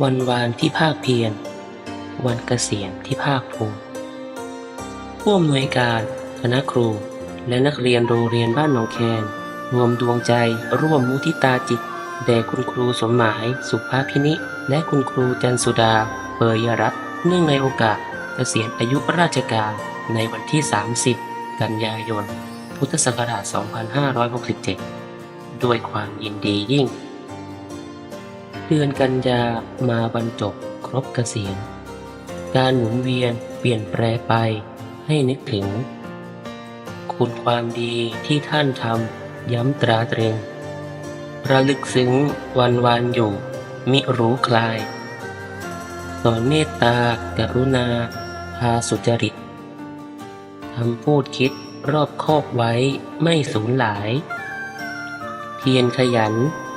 วันวานที่ภาคเพียร วันเกษียณที่ภาคภูมิผู้อำนวยการคณะครู และนักเรียนโรงเรียนบ้านหนองแคนรวมดวงใจร่วมมุทิตาจิต แด่คุณครูสมหมาย สุภาพินิ และคุณครูจันสุดาเปยยรัตเนื่องในโอกาสเกษียณอายุราชการในวันที่ 30 กันยายน พุทธศักราช 2567 ด้วยความยินดียิ่ง ดือนกันยามาบรรจบครบเกษียณ การหมุนเวียนเปลี่ยนแปลไปให้นึกถึง คุณความดีที่ท่านทำย้ำตราตรึง ระลึกซึ้งวันวานอยู่ มิรู้คลาย สอนเมตตากรุณา พาสุจริตทำพูดคิดรอบคอบไว้ไม่สูญหลาย เพียรขยัน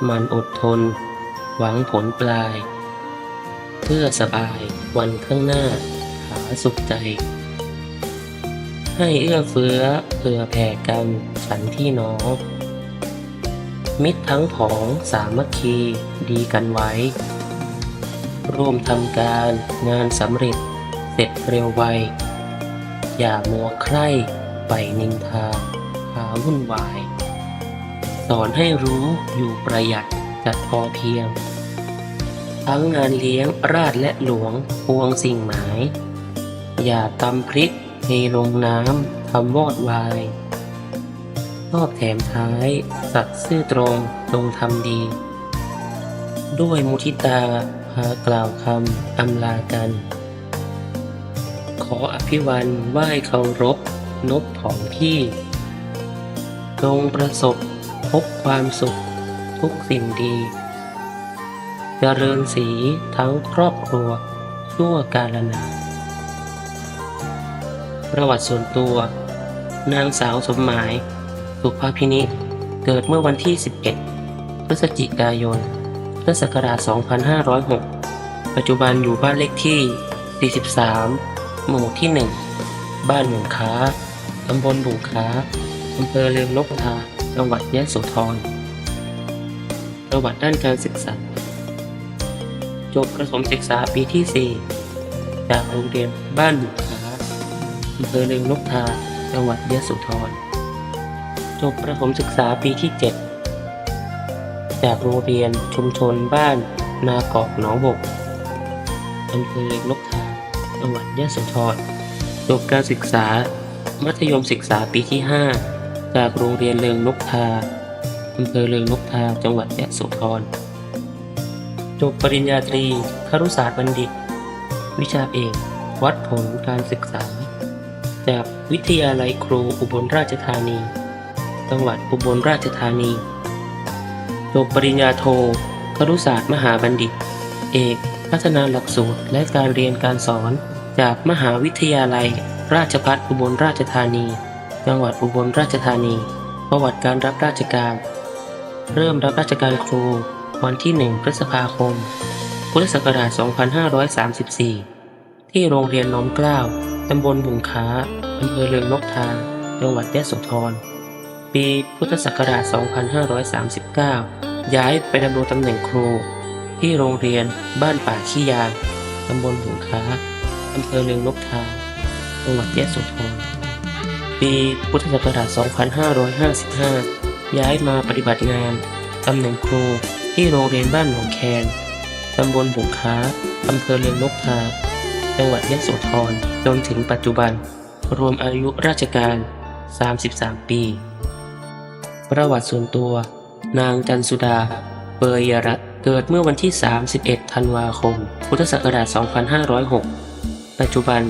มันอดทน หวังผลปลาย เพื่อสบายวันข้างหน้า หาสุขใจ ให้เอื้อเฟื้อเผื่อแผ่กันฉันที่น้อง มิตรทั้งผองสามัคคีดีกันไว้ ร่วมทำการงานสำเร็จเสร็จเร็วไว อย่ามัวใคร่ไปนินทาหาวุ่นวาย สอนให้รู้อยู่ประหยัด จัดพอเพียง ทั้งงานเลี้ยงราชและหลวงพวงสิ่งหมาย อย่าตำพริกเทลงน้ำทำวอดวายชอบแถมท้าย สัตย์ซื่อตรงตรงทำดี ด้วยมุทิตาพากล่าวคำอำลากัน ขออภิวันไหว้เคารพนบผองพี่จงประสบพบความสุข ทุกสิ่งดีเจริญสีทั้งครอบครัวชั่วกาลนานประวัติส่วนตัว นางสาวสมหมาย สุภาพินิเกิดเมื่อวันที่ 11 พฤศจิกายนพุทธศักราช 2506 ปัจจุบันอยู่บ้านเลขที่ 43 หมู่ที่ 1 บ้านหมุงค้า ตำบลบุงค้าอำเภอเลืองนกทาจังหวัดยะโสธร ประวัติด้านการศึกษา จบประถมศึกษาปีที่ 4 จากโรงเรียนบ้านบุงค้าอำเภอเลืองนกทา จังหวัดยะโสธร จบประถมศึกษาปีที่ 7 จากโรงเรียนชุมชนบ้านนากอกหนองบกอำเภอเลืองนกทา จังหวัดยะโสธร จบการศึกษา มัธยมศึกษาปีที่ 5 จากโรงเรียนเลืองนกทา อำเภอเลืองนกทาจังหวัดยะโสธร จบปริญญาตรีครุศาสตร์บัณฑิต วิชาเอก วัดผลการศึกษา จากวิทยาลัยครูอุบลราชธานี จังหวัดอุบลราชธานี จบปริญญาโทครุศาสตร์มหาบัณฑิต เอก พัฒนาหลักสูตรและการเรียนการสอน จากมหาวิทยาลัย ราชภัฏอุบลราชธานี จังหวัดอุบลราชธานี ประวัติการรับราชการ เริ่มรับราชการครูวันที่ 1 พฤษภาคม พุทธศักราช 2534 ที่โรงเรียนน้อมเกล้า ตำบลบุงค้า อำเภอเลืองนกทา จังหวัดยะโสธร ปีพุทธศักราช 2539 ย้ายไปดำรงตำแหน่งครู ที่โรงเรียนบ้านป่าขี้ยาง ตำบลบุงค้า อำเภอเลืองนกทา จังหวัดยะโสธร ปีพุทธศักราช 2555 ย้ายมาปฏิบัติงานตำแหน่งครูที่โรงเรียนบ้านหนองแคนตำบลบุงค้าอำเภอเลืองนกทาจังหวัดยะโสธรจนถึงปัจจุบัน รวมอายุราชการ 33 ปี ประวัติส่วนตัว นางจันสุดาเปยยรัตเกิดเมื่อวันที่ 31 ธันวาคม พุทธศักราช 2506 ปัจจุบัน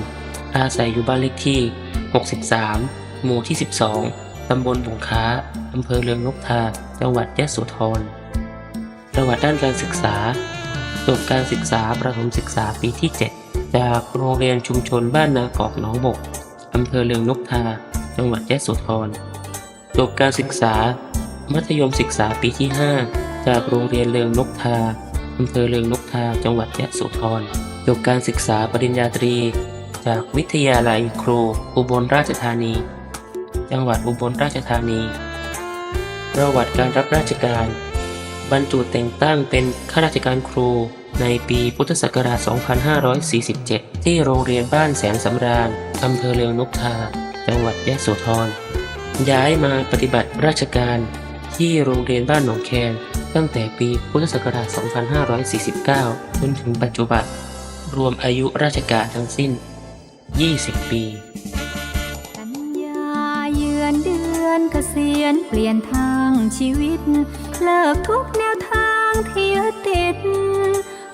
อาศัยอยู่บ้านเลขที่ 63 หมู่ที่ 12 ตำบลบุงค้า อำเภอเลืองนกทา จังหวัดยะโสธร ประวัติด้านการศึกษาจบการศึกษาประถมศึกษาปีที่ 7 จากโรงเรียนชุมชนบ้านนากอกหนองบก อำเภอเลืองนกทา จังหวัดยะโสธร จบการศึกษา มัธยมศึกษาปีที่ 5 จากโรงเรียนเลืองนกทา อำเภอเลืองนกทา จังหวัดยะโสธร จบการศึกษาปริญญาตรี จากวิทยาลัยครูอุบลราชธานี จังหวัดอุบลราชธานี ประวัติการรับราชการ บรรจุแต่งตั้งเป็นข้าราชการครูในปีพุทธศักราช 2547 ที่โรงเรียนบ้านแสนสำราญอำเภอเลืองนกทา จังหวัดยะโสธร ย้ายมาปฏิบัติราชการที่โรงเรียนบ้านหนองแคนตั้งแต่ปีพุทธศักราช 2549 จนถึงปัจจุบัน รวมอายุราชการทั้งสิ้น 20 ปี ษียณเปลี่ยนทางชีวิต เลิกทุกแนวทางที่ยึดติด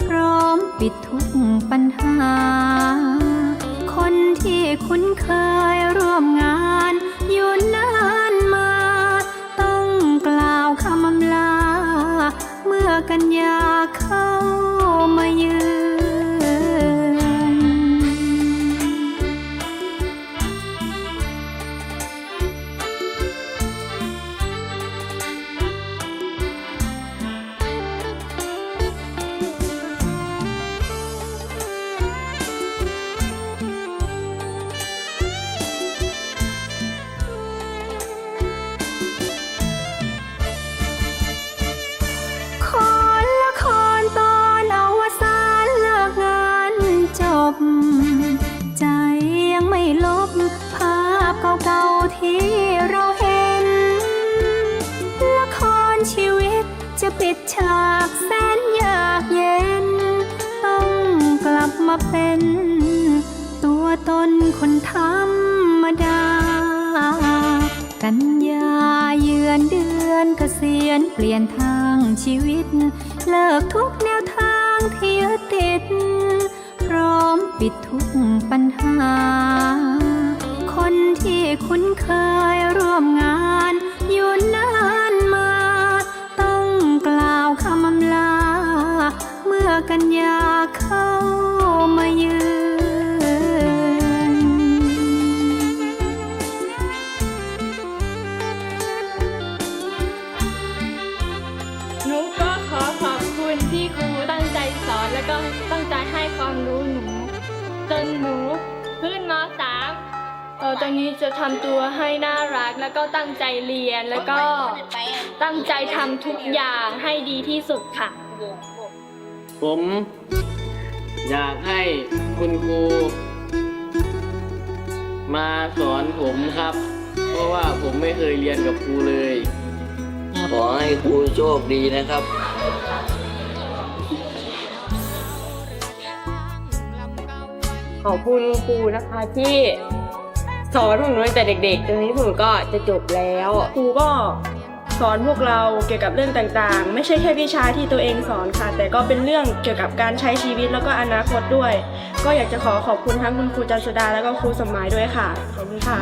พร้อมปิดทุกปัญหา คนที่คุ้นเคยร่วมงาน ที่เราเห็น ละครชีวิตจะปิดฉากแสนยากเย็น ต้องกลับมาเป็น ตัวตนคนธรรมดา กันยาเยือนเดือนเกษียณเปลี่ยนทางชีวิต เลิกทุกแนวทางที่ยึดติด พร้อมปิดทุกปัญหา ที่คุ้นเคยร่วมงานอยู่นานมา ต้องกล่าวคำอำลา เมื่อกันยาเข้ามา กแล้วก็ตั้งใจเรียนแล้วก็ตั้งใจทำทุกอย่างให้ดีที่สุดค่ะ ผม อยากให้คุณครูมาสอนผมครับ เพราะว่าผมไม่เคยเรียนกับครูเลย ขอให้ครูโชคดีนะครับ ขอบคุณครูนะคะที่ สอนพวกหนูตั้งแต่เด็กๆจนนี้ผมก็จะจบแล้ว ครูก็สอนพวกเราเกี่ยวกับเรื่องต่างๆ ไม่ใช่แค่วิชาที่ตัวเองสอนค่ะ แต่ก็เป็นเรื่องเกี่ยวกับการใช้ชีวิตแล้วก็อนาคตด้วย ก็อยากจะขอขอบคุณทั้งคุณครูจันสดาแล้วก็ครูสมหมายด้วยค่ะ ขอบคุณค่ะ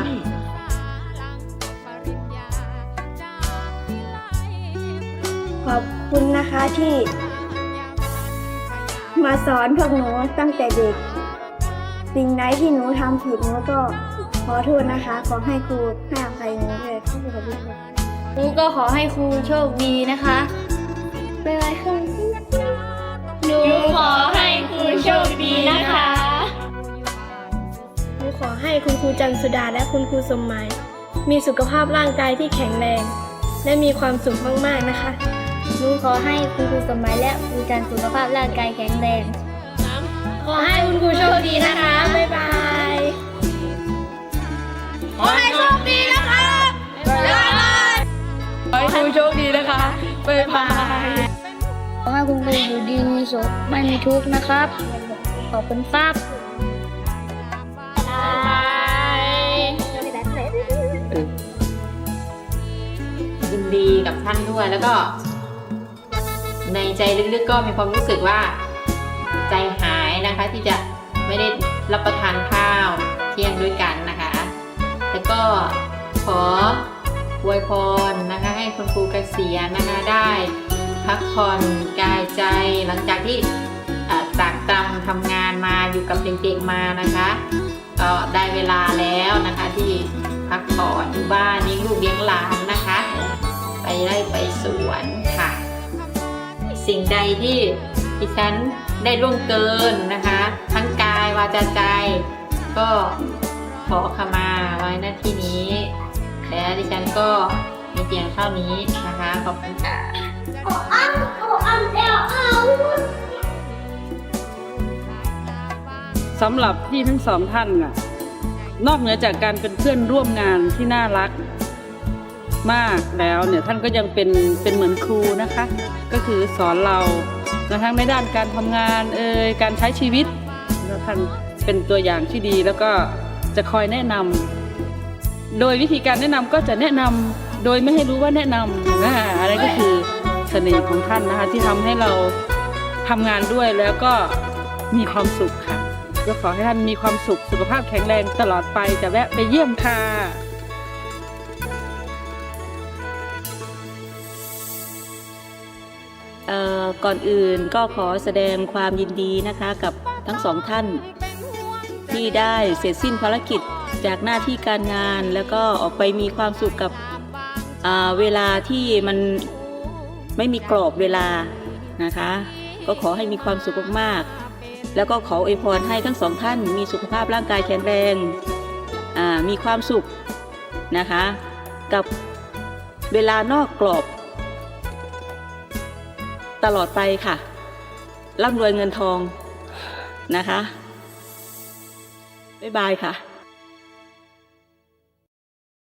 ขอบคุณนะคะที่ มาสอนพวกหนูตั้งแต่เด็ก สิ่งไหนที่หนูทำผิดหนูก็ ขอโทษนะคะ ขอให้ครูให้อภัยหนูด้วยขอบคุณค่ะครูก็ขอให้ครูโชคดีนะคะเป็นไรค่ะหนูขอให้ครูโชคดีนะคะหนูขอให้คุณครูจันสุดาและคุณครูสมหมายมีสุขภาพร่างกายที่แข็งแรง และมีความสุขมากๆนะคะหนูขอให้คุณครูสมัยและครูจันสุขภาพร่างกายแข็งแรงขอให้คุณครูโชคดีนะคะบ๊ายบาย ขอให้โชคดีนะคะบ๊ายบายขอให้ครูโชคดีนะคะบ๊ายบายขอให้คุณครูอยู่ดีมีสุขไม่มีทุกข์นะครับ ขอบคุณครับยินดีกับท่านด้วยแล้วก็ ในใจลึกๆก็มีความรู้สึกว่า ใจหายนะคะที่จะไม่ได้รับประทานข้าวเที่ยงด้วยกันนะคะ แล้วก็ขออวยพรนะคะ ให้คุณครูเกษียณนะคะได้พักผ่อนกายใจหลังจากที่เอ่อตากตำทำงานมาอยู่กับเด็กๆมานะคะก็ได้เวลาแล้วนะคะที่พักผ่อนอยู่บ้านเลี้ยงลูกเลี้ยงหลานนะคะ ไปไร่ไปสวนค่ะ สิ่งใดที่ดิฉันได้ล่วงเกินนะคะ ทั้งกายวาจาใจ ก็ ขอขมาไว้หน้าที่นี้ และดิฉันก็มีเพียงเท่านี้นะคะ ขอบคุณค่ะสำหรับพี่ทั้งสองท่านน่ะ นอกเหนือจากการเป็นเพื่อนร่วมงานที่น่ารัก มากแล้วเนี่ยท่านก็ยังเป็นเป็นเหมือนครูนะคะ ก็คือสอนเราทั้งในด้านการทำงานเอ่ยการใช้ชีวิตแล้วท่านเป็นตัวอย่างที่ดีแล้วก็ จะคอยแนะนำโดยวิธีการแนะนำก็จะแนะนำโดยไม่ให้รู้ว่าแนะนำนะอะไรก็คือเสน่ห์ของท่านนะคะ ที่ทำให้เราทำงานด้วยแล้วก็มีความสุขค่ะก็ขอให้ท่านมีความสุขสุขภาพแข็งแรงตลอดไปจะแวะไปเยี่ยมค่ะก่อนอื่นก็ขอแสดงความยินดีนะคะกับทั้งสองท่าน ที่ได้เสร็จสิ้นภารกิจจากหน้าที่การงาน แล้วก็ออกไปมีความสุขกับเวลาที่มันไม่มีกรอบเวลานะคะ ก็ขอให้มีความสุขมากๆ แล้วก็ขออวยพรให้ทั้งสองท่านมีสุขภาพร่างกายแข็งแรงมีความสุขนะคะ กับเวลานอกกรอบ ตลอดไปค่ะร่ำรวยเงินทองนะคะ บ๊ายบายค่ะ